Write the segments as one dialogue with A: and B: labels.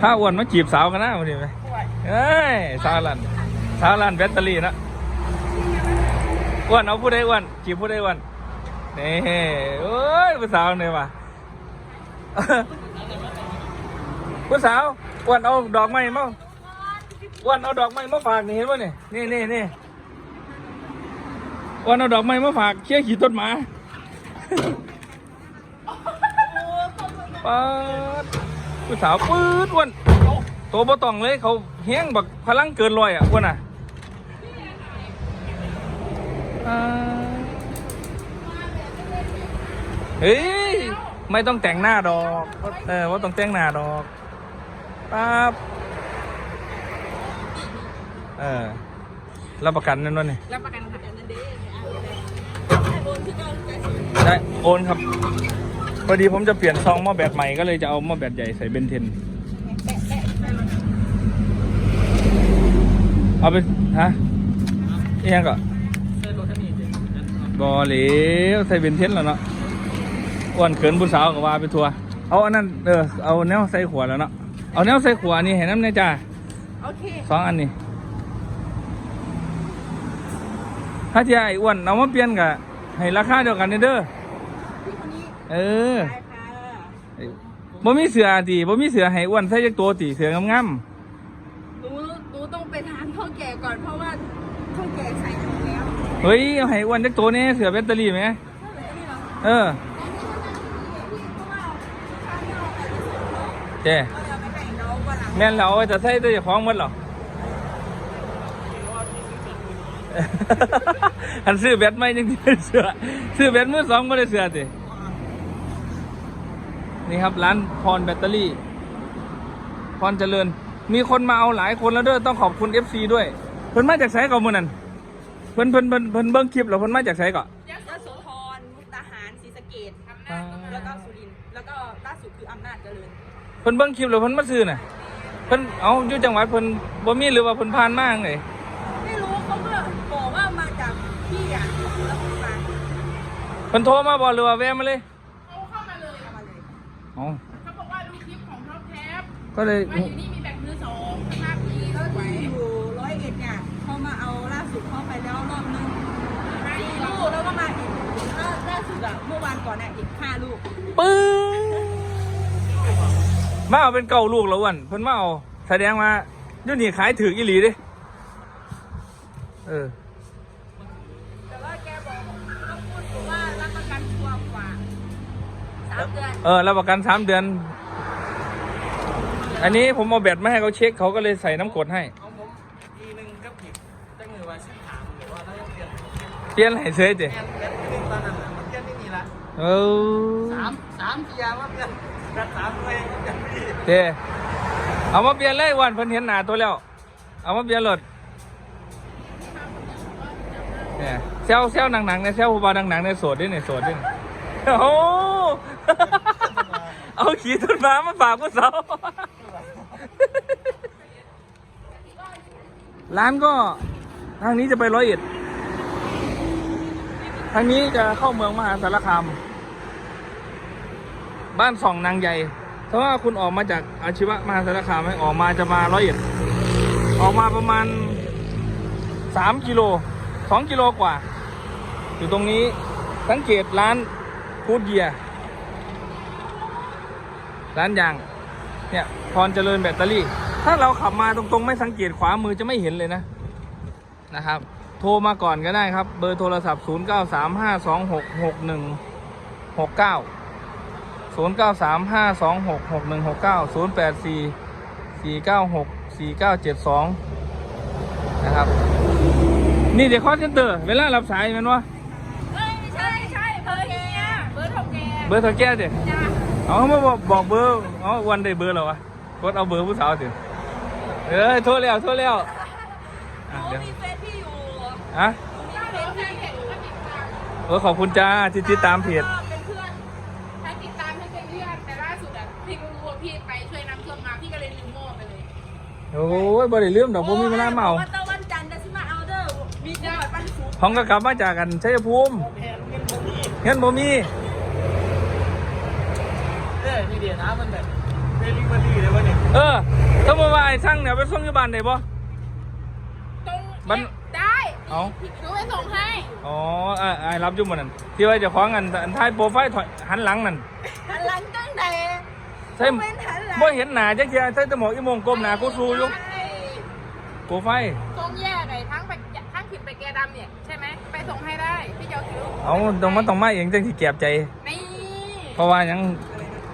A: ถ้าอ้วนมาจีบสาวกันนะวันนี้ไหมเอ้ยสาวลันสาวลันแบตเตอรี่นะอ้วนเอาผู้ใดอ้วนจีบผู้ใดอ้วนนี่โอ้ยผู้สาวเนี่ยว่ะผู้สาวอ้วนเอาดอกไม้มาอ้วนเอาดอกไม้มาฝากนี่เห็นป่ะนี่นี่นี่นี่อ้วนเอาดอกไม้มาฝากเชี่ยขี่ต้นหมาป๊าด ผู้สาวปื๊ดอ้วนโตบ่ต้องเลยเขาเฮี้ยงบักพลังเกินร้อยอะอ้วนอะอ่าเฮ้ยไม่ต้องแต่งหน้าดอกเออว่าต้องแต่งหน้าดอกป๊าบเออรับประกันนั่นวะนี่
B: รับประกันค่ะนั่นเด้
A: ได้โอนครับพ อดีผมจะเปลี่ยนซองหม้อแบตใหม่ก็เลยจะเอาหม้อแบตใหญ่ใส่เบนเทน เอาไปฮะเอียงก็บอเหลวใส่เบนเทนแล้วเนาะอ้วนเกินผู้สาวกับว่าไปทัวร์เอาอันนั้นเออเอาแนวใส่ขวดแล้วเนาะเอาแนวใส่ขวดนี่เห็นน้ำในจ้า
B: โอเค
A: สองอันนี้ถ้าที่ไอ้อ้วนเอามาเปลี่ยนกับให้ราคาเดียวกันเด้อ
B: พี่คนนี้
A: เออ
B: ได้ค่ะ
A: บ่มีเสือตีบ่มีเสือให้อ้วนใส่จักตัวตีเสืองาม
B: หนูหนูต้องไปทานข้าวแก่ก่อนเพราะว่าข้าวแก่ใส่ถุงแล้ว
A: ๆเฮ้ยเอาให้อ้วนจักตัวนี่เสือแบตเตอรี่ไหมเออเจ้
B: เราจะไปแบ่งน้องวันหลัง
A: แม่นเราเอาไว้จะใส่ตัวเจ้าของหมดเหรอ อันซื้อแบตไม่ยังได้เสือซื้อแบตมือสองไม่ได้เสือติ นี่ครับร้านพรแบตเตอรี่ พรเจริญ มีคนมาเอาหลายคนแล้วเด้อต้องขอบคุณ FC ด้วย เพิ่นมาจากไสก่อนมื้อนั้นเพิ่นเพิ่นเพิ่นเพิ่นเบิ่งคลิปแล้วเพิ่นมาจากไสก่อน
B: ยะโสธรมุกดาหารศรีสะเกดแล้วก็สุรินทร์แล้วก็ล่าสุดคืออำนาจเจริญ
A: เพิ่นเบิ่งคลิปแล้วเพิ่นมาซื้อน่ะเพิ่นเอาอยู่จังหวัดเพิ่นบ่มีหรือว่าเพิ่นผ่านมาจังได
B: ไม่รู้เขาก็บอกว่ามาจากพี่อะแล้วก็มา
A: เพิ่นโทรมาบ่หรือว่าแวะมาเลย อ๋อ
C: เขาบอกว่าดูคลิปของท็อปแท็บ
A: ก็เลย
C: ว่าอยู่นี่มีแบตมือสองสภาพดี
B: แล้ว
C: สวย
B: ที่อยู่ร้อยเอ็ดเนี่ยเขามาเอาล่าสุดเข้าไปแล้วรอบนึงสี่ลูกแล้วก็มาอีกล่าล่าสุดอะเมื่อวานก่อนน่ะอีกห้าลูก
A: ปึ้งมาเอาเป็นเก่าลูกแล้วอ้วนเพิ่นมาเอาแสดงว่าอยู่นี่ขายถืออีหลีเด้เออา
B: มเดือน
A: เออรับประกันสามเดือน อันนี้ผมเอาแบตมาให้เขาเช็คเขาก็เลยใส่น้ำกรดให้
D: เอาผมทีหนึ่งก็ผิดจังหนึ่งว่าสิบถามหรือว่าถ้าจะเปลี่ยน
A: เปลี่ยนให้เฉยเด้
D: แอนแอนที่หนึ่งตอนนั้นน่ะมันเปลี่ยนไม่มีละ
A: เออ
D: สามสามทียางว่าเปลี่ยนรักษาตัวเองอย่างดี
A: เด้เอามาเปลี่ยนเลยอ้วันเพิ่นเห็นหน้าตัวแล้ว เอามาเปลี่ยนรถเนี่ยเซลเซลหนังๆเนี่ยเซลผู้บ่าวหนังๆเนี่ยโสดด้วยเนี่ยโสดด้วยเนี่ย โอ้เอาขี่ต้นไม้มาฝากผู้สาวร้านก็ทางนี้จะไปร้อยเอ็ด ทางนี้จะเข้าเมืองมหาสารคาม บ้านสองนางใหญ่เพราะว่าคุณออกมาจากอาชีวะมหาสารคามไหมออกมาจะมาร้อยเอ็ด ออกมาประมาณสามกิโลสองกิโลกว่า อยู่ตรงนี้สังเกตร้าน ฟูดเยียร์ร้านยางเนี่ยพรเจริญแบตเตอรี่ ถ้าเราขับมาตรงๆ ไม่สังเกตขวามือจะไม่เห็นเลยนะนะครับ โทรมาก่อนก็ได้ครับ เบอร์โทรศัพท์ 0 9 3 5 2 6 6 1 6 9 0 9 3 5 2 6 6 1 6 9 0 8 4 4 9 6 4 9 7 2 นะครับ นี่เดี๋ยวคอเซ็นเตอร์ เวลารับสายมันวะ
C: เอ้ยใช่ใช่เบอร์เฮียเบอร์เท่าแก
A: เบอร์เธอแก้สิ
C: จ้า
A: เอามาบอกบอกเบอร์เอาวันได้เบอร์แล้ววะกดเอาเบอร์ผู้สาวสิเออโทรแล้วโทรแล้วอะ
B: โอ้
A: เดี๋ยว
B: มีเฟซพี่อยู่
A: อะ
C: ถ้าเบอร์พี่เห็นก็ติดตาม
A: เออขอบคุณจ้าที่ติดตามเพจ
C: ก็เป็นเพื่อนถ้าติดตามให้เป็นเพื่อนแต่ล่าสุดอะพี่ก็รู้ว่าพี่ไปช่วยน้ำท่วมมาพี่ก็เลยลืมโม่ไปเลย
A: โอ้ยบ่ได้ลืมดอกบ่มีเวลาเมา
B: ว่าตะวันจันทร์จะสิมาเอาเด้อมีจังหวัดปันสุก
A: ห้องก็กลับมาจากกันชัยภูมิ
D: แอนเงินผมนี่
A: เงินบ่มี
D: เออนี่เดียวนะ มันแบบเดลิเวอรี่เลยวะเนี่ย
A: เออถ้ามาว่าไอ้ช่างเนี่ยไปส่งที่บ้านได้ปะ
C: ตรง
A: มัน
C: ได้
A: เอ้า
C: หนูไปส่งให้
A: อ๋อไอ้ไอ้รับอยุ่หมดนั่นที่ว่าเจะคว้าของอันอันท้ายโปรไฟล์ถอยหันหลังนั่น
B: หันหลังตั้งแต่
A: ใช่
B: เป็นหันหลัง
A: บ่เห็นหน้าจักเทียใช่แต่หมอกอีโมงก้มหน้ากูซูอยู่
C: ไอ้
A: โปรไฟล์
C: ตรงแยกไอ้ทั้งไปทั้งผิดไปแกดำเนี่ยใช่ไหมไปส่งให้ได้พี่เจ้าคิว
A: เอาตรงมันต้องมาเองจังที่แก็บใจ
C: นี่
A: เพราะว่าหยัง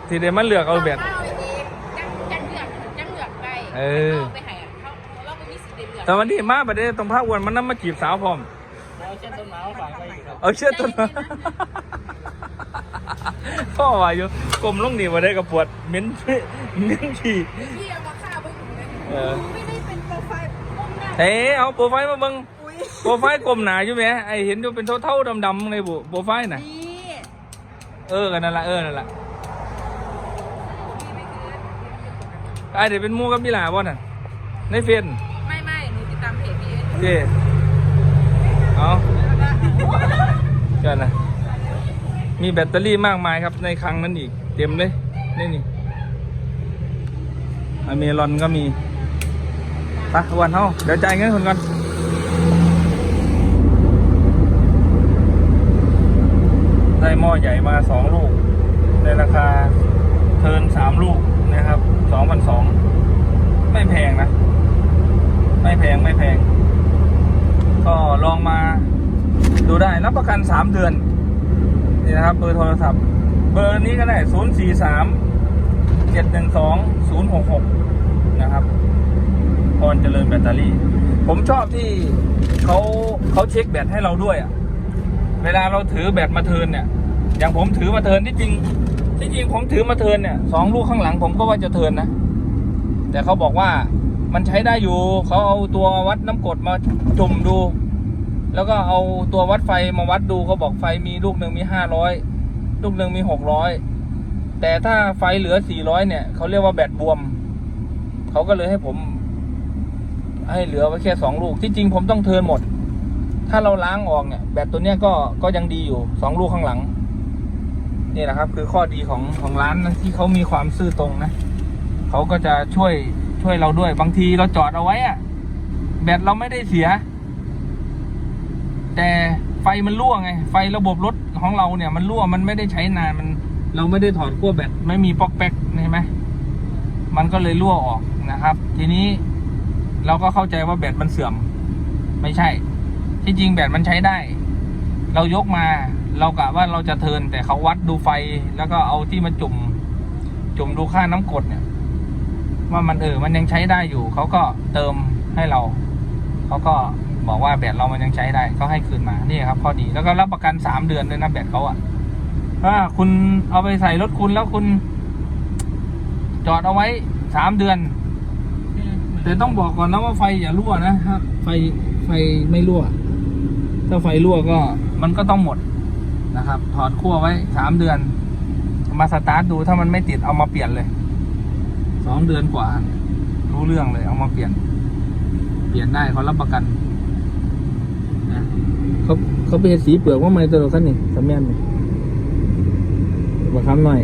A: ที่เดมันเลือกเอาแบบ
C: เอาไปเองยังยังเลือกยังเลือกไป
A: เออา
C: ไปให้อะเขาเราไม่มีสิทธิ์ได้เลือก
A: แต่วันนี้มาประเดี๋ยวตรงพระอ้วนมันนำมาจีบสาวพร้อม
D: เอาเช่นต้นไม้ฝากไว้อีกครับ
A: เอาเชื่อต้นมาพ่อว่าอยู่กลมลงนี่มาได้กับปวดเหม็นเหม็นขี้
C: พี่เอามาฆ่าเพิ่งถึงเลย
A: เออ
B: ไม่ได้เป็นโปรไฟล์ก้มหน้า
A: เฮ้เอาโปรไฟล์มาเบิ่ง
B: อุ้ย
A: โปรไฟล์กลมหนาอยู่ไหมไอเห็นอยู่เป็นเท่าๆดำๆในบุโปรไฟล์น่ะ
B: นี่
A: เออกันนั่นละเออนั่นละ ไอเดี๋ยวเป็นหมูกับพี่หลาบ่น่ะในเฟซ
C: ไม่ไม่หนูติดตามเพจพี่
A: เจ้เอาเกันนะมีแบตเตอรี่มากมายครับในครั้งนั้นอีก เต็มเลยนี่นี่อเมรอนก็มีไปะวันเฮาเดี๋ยวจ่ายเงินคนก่อนได้หม้อใหญ่มาสองลูก ในราคาเทิร์นสามลูก นะครับสองพันสองไม่แพงนะ ไม่แพงไม่แพง ก็ลองมาดูได้รับประกัน3เดือน นี่นะครับ เบอร์โทรศัพท์ เบอร์นี้ก็ได้0 4 3 7 1 2 0 6 6นะครับพรเจริญแบตเตอรี่ ผมชอบที่เขาเขาเช็คแบตให้เราด้วยอะ่ะ เวลาเราถือแบตมาเทินเนี่ย อย่างผมถือมาเทินที่จริง ที่จริงผมถือมาเทินเนี่ยสองลูกข้างหลังผมก็ว่าจะเทินนะ แต่เขาบอกว่ามันใช้ได้อยู่เขาเอาตัววัดน้ำกรดมาจุ่มดู แล้วก็เอาตัววัดไฟมาวัดดูเขาบอกไฟมีลูกหนึ่งมีห้าร้อยลูกหนึ่งมีหกร้อยแต่ถ้าไฟเหลือสี่ร้อยเนี่ยเขาเรียกว่าแบตบวมเขาก็เลยให้ผม ให้เหลือไว้แค่สองลูกที่จริงผมต้องเทินหมด ถ้าเราล้างออกเนี่ยแบตตัวเนี้ยก็ก็ยังดีอยู่สองลูกข้างหลัง นี่แหละครับ คือข้อดีของของร้านนะที่เขามีความซื่อตรงนะเขาก็จะช่วยช่วยเราด้วยบางทีเราจอดเอาไว้อะแบตเราไม่ได้เสีย แต่ไฟมันรั่วไง ไฟระบบรถของเราเนี่ย มันรั่วมันไม่ได้ใช้นานมัน เราไม่ได้ถอดขั้วแบตไม่มีปอกแป๊กใช่ไหมมันก็เลยรั่วออกนะครับ ทีนี้เราก็เข้าใจว่าแบตมันเสื่อม ไม่ใช่ ที่จริงแบตมันใช้ได้ เรายกมา เรากะว่าเราจะเทินแต่เขาวัดดูไฟแล้วก็เอาที่มาจุ่ม จุ่มดูค่าน้ำกรดเนี่ย ว่ามันเออมันยังใช้ได้อยู่ เขาก็เติมให้เรา เขาก็บอกว่าแบตเรามันยังใช้ได้เขาให้คืนมานี่ครับข้อดีแล้วก็รับประกันสามเดือนด้วยนะแบตเขาอะถ้าคุณเอาไปใส่รถคุณแล้วคุณ จอดเอาไว้สามเดือน แต่ต้องบอกก่อนนะว่าไฟอย่ารั่วนะครับไฟไฟไม่รั่ว ถ้าไฟรั่วก็ มันก็ต้องหมด นะครับ ถอดขั้วไว้สามเดือน มาสตาร์ทดูถ้ามันไม่ติดเอามาเปลี่ยนเลยสองเดือนกว่า รู้เรื่องเลย เอามาเปลี่ยน เปลี่ยนได้เขารับประกันนะเขาเขาไปเฮ็ดสีเปลือกว่าไม่ตัวเราขั้นนี่สำแม่นนี่มาค้ำหน่อย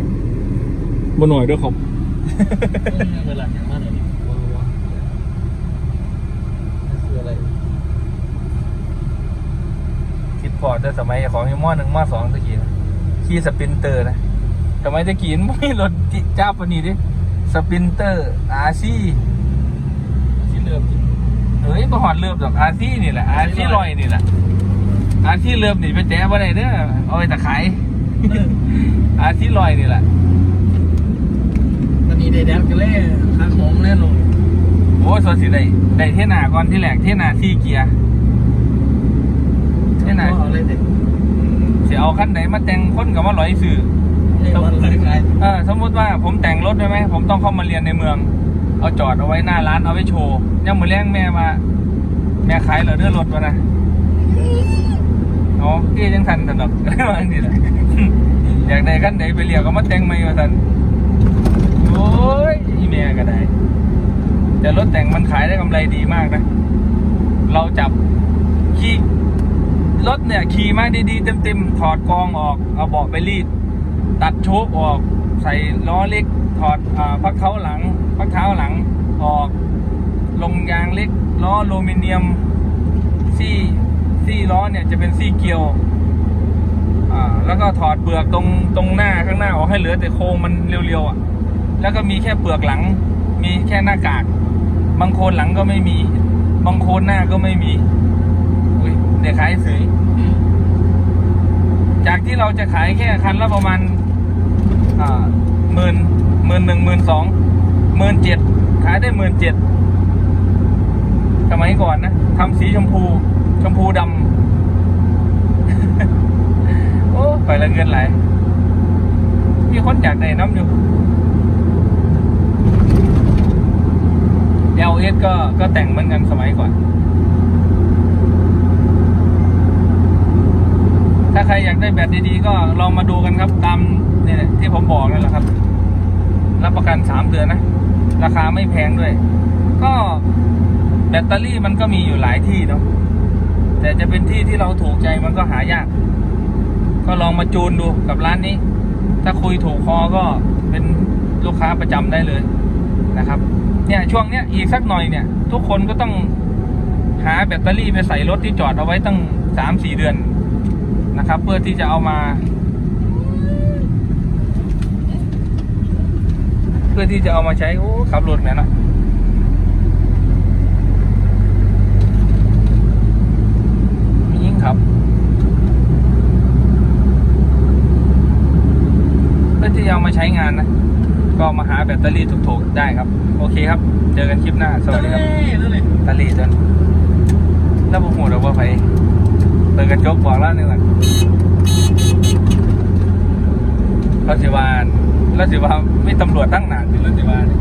A: บนหน่อยด้วยครับ
D: เวลาอย่างนั้นเลยคืออะไร
A: คิด พอร์ตแต่สมัยของยี่ม้อหนึ่งม้อสองตะกี้นะขี่สปรินเตอร์นะสมัยตะกี้มันไม่มีรถจ้าปานนีดิสปรินเตอร์อาซี่
D: ที่เริ่มที่
A: เฮ้ยประหอดเริ่มจากอาซี่นี่แหละอาซี่ลอยนี่แหละอาซี่เริ่มนี่ไปแจ้บ่ได้เด้อเอาไปตะขายอาซี่ลอยนี่แหละ
D: มันมีเดดักกันเลยขาของแน่นอน
A: โอ้ยสวนสิได้ได้เท่หนาก่อนที่แหลกเท่หนาซี่เกียร์ เท่หนา
D: เอาอะไรเด็ด
A: สิเอาคันไหนมาแต่งคนกับว่าร้อยสื่อ
D: ต้องเลยคล้าย
A: เออสมมุติว่าผมแต่งรถได้ไหมผมต้องเข้ามาเรียนในเมือง เอาจอดเอาไว้หน้าร้านเอาไว้โชว์ยังมือแรงแม่มาแม่ขายเหรอเดือรถวะนะอ๋อเอ๊ยยังทันสนุกว่าอันนี้แหละอยากได้กันไหนไปเรียกก็มาแต่งไม่มาทันโอ้ยอีแม่ก็ได้ แต่รถแต่งมันขายได้กำไรดีมากนะ เราจับขี่ รถเนี่ยขี่มาดีๆเต็มๆถอดกองออกเอาเบาะไปรีด ตัดโชคออก ใส่ล้อเล็ก ถอดอพักเท้าหลังพักเท้าหลังออก ลงยางเล็กล้ออลูมิเนียมซี่ซี่ล้อเนี่ยจะเป็นซี่เกลียวแล้วก็ถอดเปลือกตรงตรงหน้าข้างหน้าออกให้เหลือแต่โครงมันเรียวๆอะ แล้วก็มีแค่เปลือกหลัง มีแค่หน้ากาก บางคนหลังก็ไม่มี บางคนหน้าก็ไม่มี เด็กขายสีจากที่เราจะขายแค่คันละประมาณอ่าหมื่นหมื่นหนึ่งหมื่นสองหมื่นเจ็ดขายได้หมื่นเจ็ดสมัยก่อนนะทำสีชมพู ชมพูดำโอ้ไปละเงินไหลายมีคนอยากได้น้ำอยู่ LS ก็ก็แต่งเหมือนกันสมัยก่อน ถ้า ใครอยากได้แบตดีๆก็ลองมาดูกันครับ ตามเนี่ยที่ผมบอกนั่นแหละครับ รับประกันสามเดือนนะ ราคาไม่แพงด้วย ก็แบตเตอรี่มันก็มีอยู่หลายที่เนาะแต่จะเป็นที่ที่เราถูกใจมันก็หายาก ก็ลองมาจูนดูกับร้านนี้ ถ้าคุยถูกคอก็เป็นลูกค้าประจำได้เลยนะครับ เนี่ยช่วงเนี้ยอีกสักหน่อยเนี่ย ทุกคนก็ต้องหาแบตเตอรี่ไปใส่รถที่จอดเอาไว้ตั้งสามสี่เดือน นะครับ เพื่อที่จะเอามา เพื่อที่จะเอามาใช้โอ้ขับรถแม่นะมียิ่งครับ เพื่อที่จะเอามาใช้งานนะก็มาหาแบตเตอรี่ถูกๆได้ครับ โอเคครับ เจอกันคลิปหน้า สวัสดีครับ
D: นั่นเลย
A: ตาลีจนแล้วผมหัวเราว่าไป เปิดกระจกบอกแล้วนี่แหละรถสิวานรถสิวานไม่ตำรวจตั้งหนาคือรถสิวานนี่